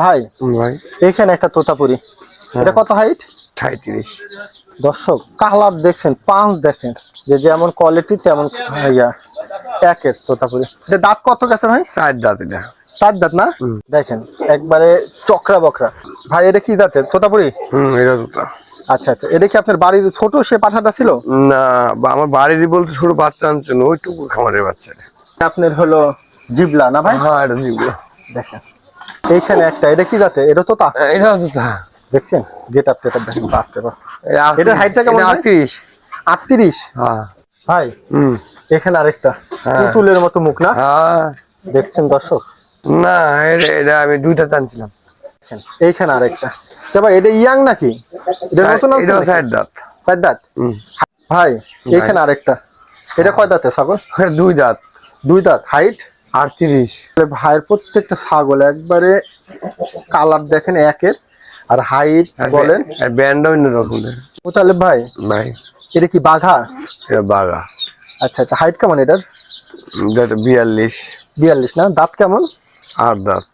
ভাই ভাই। এখানে একটা তোতাপুরি। এটা কত হাইট সাঁত্রিশ দর্শক কালার দেখছেন পাঁচ দেখেন। যে যেমন কোয়ালিটি তেমন ইয়া প্যাকেজ তোতাপুরি। এটা দাঁত কত গেছে ভাই? চার দাঁত এটা। চার দাঁত না? দেখেন একবারে চকরা বকরা। ভাই এটা কি জাতের তোতাপুরি? হুম এটা দুটা আচ্ছা আচ্ছা। এটা কি আপনার বাড়ির ছোট সে পাঠাটা ছিল? না আমার বাড়িরই বলতে ছোট বাচ্চা আনছেন ওইটুকু খামারের বাচ্চা। আপনার হলো জিবলা না ভাই? হ্যাঁ এটা দিবো দেখেন। এইখানে একটা এটা কি জাতের? এটা তোতা এটা দুটা দেখছেন? গেট আপ টেট দেখেন বাপরে বাপ এটার হাইটটা কেমন ভাই? আটত্রিশ। আটত্রিশ? হ্যাঁ। ভাই হুম। এখানে আরেকটা। হ্যাঁ। পুতুলের মতো মুখ না? হ্যাঁ। দেখছেন দর্শক? না এটা এটা আমি দুইটা টানছিলাম দেখেন, এইখানে আরেকটা। তো ভাই এটা ইয়াং নাকি? এটা নতুন আছে এটা? চার দাঁত। চার দাঁত? ভাই এইখানে আরেকটা। এটা কয় দাঁতে ছাগল? দুই দাঁত। দুই দাঁত। হাইট? আটত্রিশ। ভাইয়ের প্রত্যেকটা ছাগল একবারে কালার দেখেন একের আর হাইট বলেন। আর ব্যান্ডটা অন্য রকমের। মোতালেব ভাই ভাই। এটা কি বাঘা? এটা বাগা আচ্ছা আচ্ছা হাইট কেমন এটার? বিয়াল্লিশ। বিয়াল্লিশ না? দাঁত কেমন? আর দাঁত।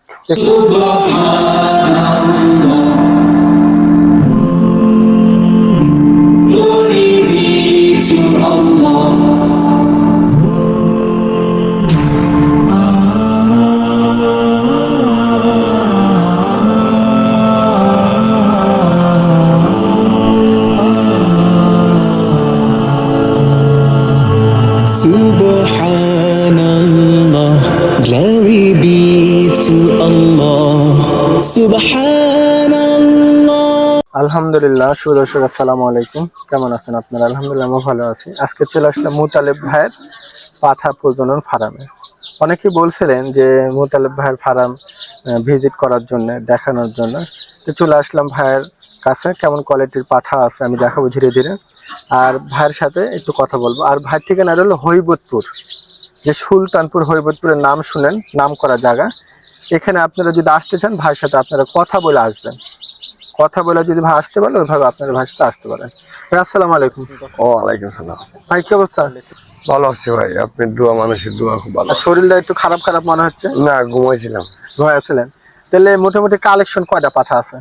আলহামদুলিল্লাহ সুদর্শক আসসালামু আলাইকুম। কেমন আছেন আপনারা? আলহামদুলিল্লাহ আমি ভালো আছি। আজকে চলে আসলাম মুতালেব ভাইয়ের পাঠা প্রজনন ফার্মে। অনেকে বলছিলেন যে মুতালেব ভাইয়ের ফার্ম ভিজিট করার জন্য, দেখানোর জন্য। তো চলে আসলাম ভাইয়ের কাছে। কেমন কোয়ালিটির পাঠা আছে আমি দেখাবো ধীরে ধীরে। আর ভাইয়ের সাথে একটু কথা বলব। আর ভাইয়ের ঠিকানা হলো হৈবতপুর। যে সুলতানপুর, হৈবতপুরের নাম শুনেন নাম করা জায়গা। এখানে আপনারা যদি আসতে চান ভাইয়ের সাথে আপনারা কথা বলে আসবেন। কথা বলে যদি ভাই আসতে পারেন ওইভাবে আপনার ভাষাতে আসতে পারেন। ভাই, আসসালামু আলাইকুম। ও আলাইকুম সালাম। ভাই কি অবস্থা? ভালো আছি ভাই আপনার দোয়া মানুষের দোয়া খুব ভালো। শরীরটা একটু খারাপ খারাপ মনে হচ্ছে? না ঘুমাইছিলাম। ঘুমাইছিলেন তাহলে মোটামুটি কালেকশন কয়টা পাঠা আছে?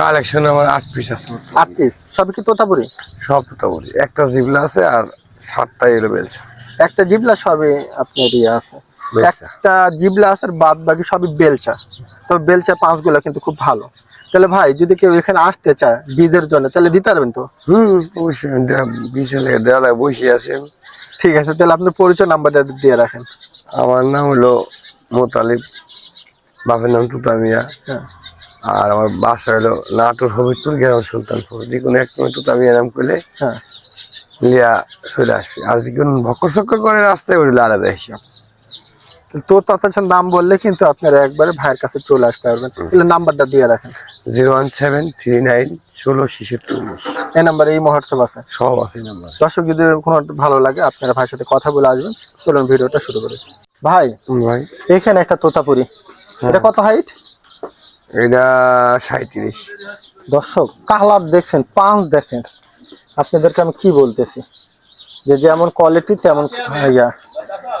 কালেকশন আমার আট পিস আছে আট পিস সব কি তোতাপুরি? সব তো বলি একটা জিবলা আছে আর সাতটা এলো বেলছে একটা জিবলা সবই আপনার ইয়ে আছে। একটা জিবলা আছে বাদ বাকি সবই বেলচা। তবে বেলচা পাঁচগুলো কিন্তু খুব ভালো। তাহলে ভাই যদি কেউ এখানে আসতে চায় বীজের জন্য তাহলে দিতে পারবেন তো? হুম অবশ্যই। দে- দেওয়ালায় বসে আছে ঠিক আছে তাহলে আপনার পরিচয় নাম্বারটা দিয়ে রাখেন। আমার নাম হলো মোতালিব বাপের নাম তুতামিয়া হ্যাঁ। আর আমার বাসা হলো নাটোর হবিবপুর গ্রাম সুলতানপুর। যে কোনো এক সময় তুতামিয়া নাম করলে হ্যাঁ। লিয়া চলে আসবে। আর যে কোনো ভক্কর করে রাস্তায় ওগুলো আলাদা হিসাব। তো তাছাড়া নাম বললে কিন্তু আপনারা একবারে ভাইয়ের কাছে চলে আসতে পারবেন। তাহলে নাম্বারটা দিয়ে রাখেন। Zero one seven three nine ষোলো ছেষট্টি উনিশ এই নাম্বারে এই মহোৎসব আছে। সব আছে নাম্বার। দর্শক যদি কোনো ভালো লাগে আপনারা ভাইয়ের সাথে কথা বলে আসবেন। চলুন ভিডিওটা শুরু করি। ভাই ভাই। এখানে একটা তোতাপুরি। এটা কত হাইট এটা সাঁত্রিশ দর্শক কালার দেখছেন পাঁচ দেখেন। আপনাদেরকে আমি কি বলতেছি? যে যেমন কোয়ালিটি তেমন ইয়া।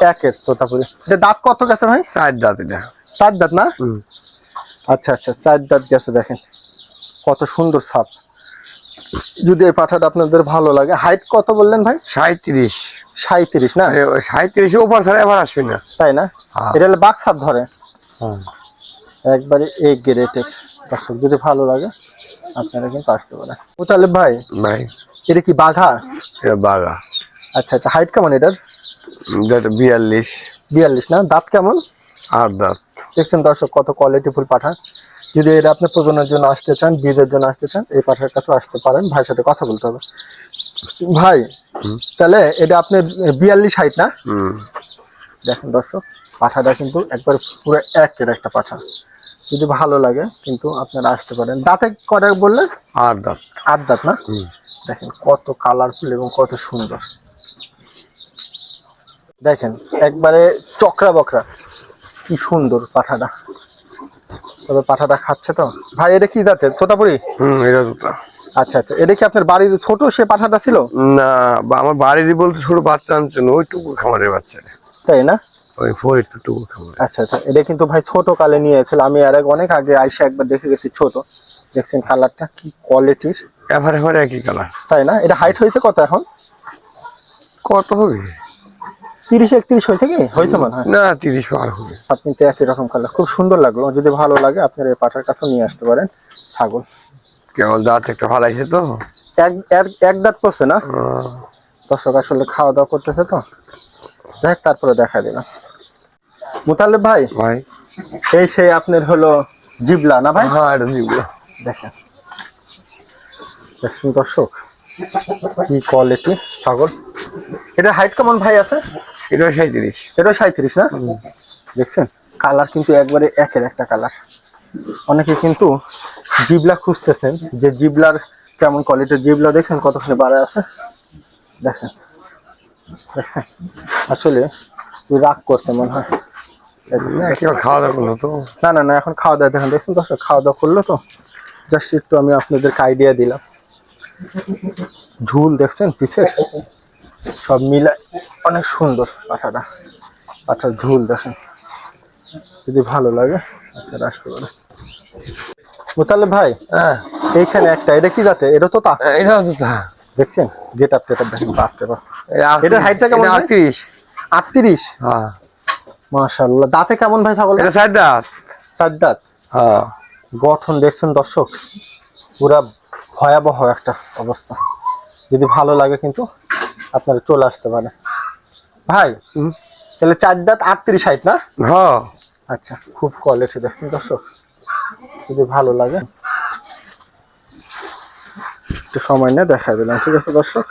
প্যাকেজ তোতাপুরি এটা দাঁত কত গেছে ভাই? চার দাঁত এটা। চার দাঁত না? আচ্ছা আচ্ছা চার দাঁত গেছে দেখেন। কত সুন্দর ছাপ। যদি এই পাঠাটা আপনাদের ভালো লাগে হাইট কত বললেন ভাই? সাঁত্রিশ সাঁত্রিশ না? সাঁত্রিশে ওপর ছাড়া এবার আসবে না। তাই না? হ্যাঁ। এটা হলে বাক সাপ ধরে। হ্যাঁ। একবারে এ গ্রেটের দর্শক যদি ভালো লাগে আপনারা কিন্তু আসতে পারেন। ও তাহলে ভাই ভাই। এটা কি বাঘা? এটা বাগা আচ্ছা আচ্ছা হাইট কেমন এটার? এটা বিয়াল্লিশ। বিয়াল্লিশ না? দাঁত কেমন? আট দাঁত। দেখছেন দর্শক কত কোয়ালিটি ফুল পাঠা যদি এটা আপনি প্রজনের জন্য আসতে চান বীজের জন্য আসতে চান এই পাঠার কাছে আসতে পারেন। ভাইয়ের সাথে কথা বলতে হবে। ভাই তাহলে এটা আপনি বিয়াল্লিশ হাইট না? দেখেন দর্শক পাঠাটা কিন্তু একবার পুরো একের একটা পাঠা। যদি ভালো লাগে কিন্তু আপনারা আসতে পারেন। দাঁতে কটা বললেন আট দাঁত। আট দাঁত না? দেখেন কত কালারফুল এবং কত সুন্দর। দেখেন একবারে চকরা বকরা। কি সুন্দর পাঠাটা। তবে পাঠাটা খাচ্ছে তো। ভাই এটা কি জাতের? তোতাপুরি? হুম এটা আচ্ছা আচ্ছা। এটা কি আপনার বাড়ির ছোট সে পাঠাটা ছিল? না আমার বাড়িরই বলতে ছোট বাচ্চা আনছেন ওইটুকু খামারের বাচ্চা। তাই না? ওই খামার আচ্ছা আচ্ছা। এটা কিন্তু ভাই ছোট কালে নিয়েছিল। আমি আর এক অনেক আগে আইসা একবার দেখে গেছি ছোট। দেখছেন কালারটা কি কোয়ালিটির একই কালার। তাই না? এটা হাইট হয়েছে কত এখন? কত হবে? তিরিশ একত্রিশ হয়েছে কি? হয়েছে মনে হয়? না তিরিশ পার হবে। আপনি তো একই রকম কালার খুব সুন্দর লাগল। যদি ভালো লাগে আপনার এই পাটার কাছে নিয়ে আসতে পারেন। ছাগল। কেবল দাঁত একটা ফালাইছে তো? এক এক- দাঁত পড়ছে না? দর্শক আসলে খাওয়া দাওয়া করতেছে তো। যাই তারপরে দেখা দিলাম। মুতালেব ভাই ভাই। এই সেই আপনার হলো জিবলা না ভাই? হ্যাঁ এটা দিব দেখেন। দর্শক কি কোয়ালিটি ছাগল। এটা হাইট কেমন ভাই আছে? এটা সাঁত্রিশ এটা সাঁত্রিশ না? দেখছেন? কালার কিন্তু একবারে একের একটা কালার। অনেকে কিন্তু জিবলা খুঁজতেছেন যে জিবলার কেমন কোয়ালিটির জিবলা। দেখছেন কতখানি বাড়া আছে? দেখেন। দেখছেন? আসলে রাগ করছে মনে হয়। খাওয়া দাওয়া করল তো? না না না এখন খাওয়া দাওয়া দেখেন দেখছেন দর্শক? খাওয়া দাওয়া করল তো? জাস্ট একটু আমি আপনাদেরকে আইডিয়া দিলাম। ঝুল দেখছেন পিছের সব মিলে অনেক সুন্দর পাঠাটা পাঠার ঝুল দেখেন। যদি ভালো লাগে আপনারা আসতে পারে। মোতালে ভাই হ্যাঁ। এইখানে একটা এটা কি জাতে এটা তো তা। এটা তো তা। দেখছেন? গেট আপ টেট দেখেন বাপ এটা এটার height টা কেমন ভাই? আটত্রিশ। আটত্রিশ? হ্যাঁ। মাশাল্লাহ দাঁতে কেমন ভাই ছাগল এটা ষাট দাঁত। চার দাঁত? হ্যাঁ। গঠন দেখছেন দর্শক? পুরা ভয়াবহ একটা অবস্থা। যদি ভালো লাগে কিন্তু আপনারা চলে আসতে পারে। ভাই। তাহলে চার দাঁত আটত্রিশ হাইট না? হ্যাঁ। আচ্ছা খুব কোয়ালিটি দেখছেন দর্শক। যদি ভালো লাগে। একটু সময় নিয়ে দেখা দিলাম ঠিক আছে দর্শক?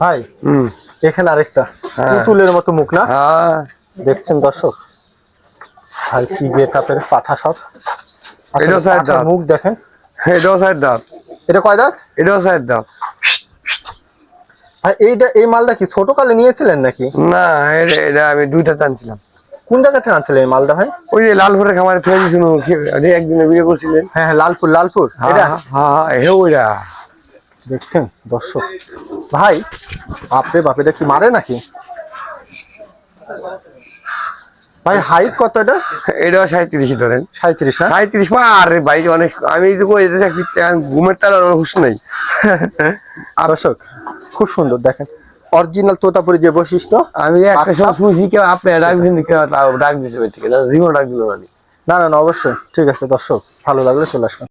ভাই হুম। এখানে আরেকটা। হ্যাঁ। পুতুলের মতো মুখ না? হ্যাঁ। দেখছেন দর্শক? ভাই কি গেট আপের পাঠা সব। পাঠার দাঁত। মুখ দেখেন। এটাও ষাট দাঁত। এটা কয় দাঁত? এটাও ষাট দাঁত। এইটা এই মালটা কি ছোট কালে নিয়েছিলেন নাকি? না এটা এটা আমি দুইটা টানছিলাম। কোন জায়গা থেকে আনছিলেন এই মালটা ভাই? ওই যে লালপুরের খামারে ফেলে দিয়েছিল একদিনে বিয়ে করছিলেন। হ্যাঁ হ্যাঁ লালপুর লালপুর হ্যাঁ এটা? হ্যাঁ হ্যাঁ ওইটা। দেখছেন দর্শক। ভাই বাপরে বাপ এটা কি মারে নাকি? ভাই হাইট কত এটা? এটাও সাঁত্রিশ ধরেন। সাঁত্রিশ না সাঁত্রিশ পা আরে ভাই অনেক আমি ঘুমের তাল আমার হুশ নাই। দর্শক খুব সুন্দর দেখেন। অরিজিনাল তোতাপুরি যে বৈশিষ্ট্য আমি একটা আচ্ছা। সব শুনছি কেউ আপনি ডাক দিন ডাক দিছে ঠিক আছে জীবন ডাক দিল না না না অবশ্যই। ঠিক আছে দর্শক ভালো লাগলে চলে আসবেন।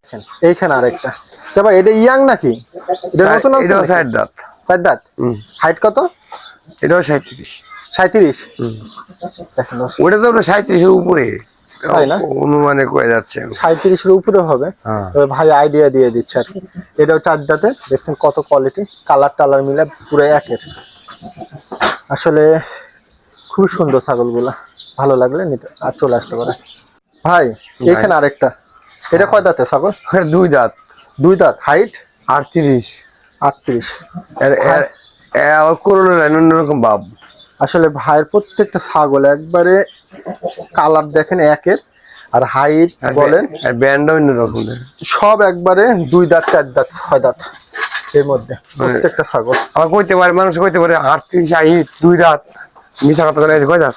এইখানে আরেকটা। তো ভাই এটা ইয়াং নাকি? এটা নতুন আছে ষাট দাঁত। চার দাঁত? হাইট কত? এটাও সাঁত্রিশ সাঁত্রিশ হুম। দেখেন ওটা তো সাঁত্রিশের উপরে। তাই না? অনুমানে কয়ে যাচ্ছে। সাঁত্রিশের উপরে হবে। হ্যাঁ। তবে ভাই আইডিয়া দিয়ে দিচ্ছে আর এটাও চারটাতে দেখছেন কত কোয়ালিটি কালার টালার মিলে পুরো একের। আসলে খুব সুন্দর ছাগলগুলা। ভালো লাগলে নিতে আর চলে আসতে পারে। ভাই এখানে আরেকটা। এটা কয় দাঁতে ছাগল? দুই দাঁত। দুই দাঁত। হাইট আটত্রিশ। আটত্রিশ। আবার করোনা অন্যরকম ভাব। আসলে ভাইয়ের প্রত্যেকটা ছাগল একবারে কালার দেখেন একের আর হাইট বলেন আর ব্যান্ডও অন্যরকম সব একবারে দুই দাঁত চার দাঁত ছয় দাঁত এর মধ্যে প্রত্যেকটা ছাগল। আবার কইতে পারে মানুষ কইতে পারে আটত্রিশ হাইট দুই দাঁত মিশা কথা বলে কয় দাঁত?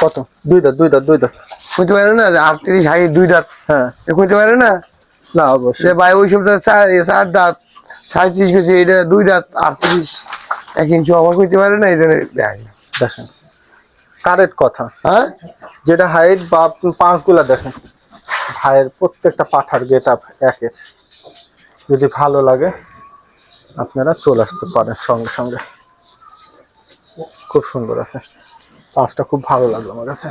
কত? দুই দাঁত দুই দাঁত দুই দাঁত। কইতে পারে না আটত্রিশ হাইট দুই দাঁত। হ্যাঁ। এ কইতে পারে না? না অবশ্যই। ভাই ওই সব চার চার দাঁত সাঁত্রিশ গেছে এটা দুই দাঁত আটত্রিশ। এক ইঞ্চি আবার কইতে পারে না, এই জন্য না। দেখেন। কারেক্ট কথা হ্যাঁ? যেটা হাইট বা পাঁচগুলা দেখেন, ভাইয়ের প্রত্যেকটা পাঠার গেট আপ একের যদি ভালো লাগে, আপনারা চলে আসতে পারেন সঙ্গে সঙ্গে। খুব সুন্দর আছে। পাঁচটা খুব ভালো লাগল আমার কাছে।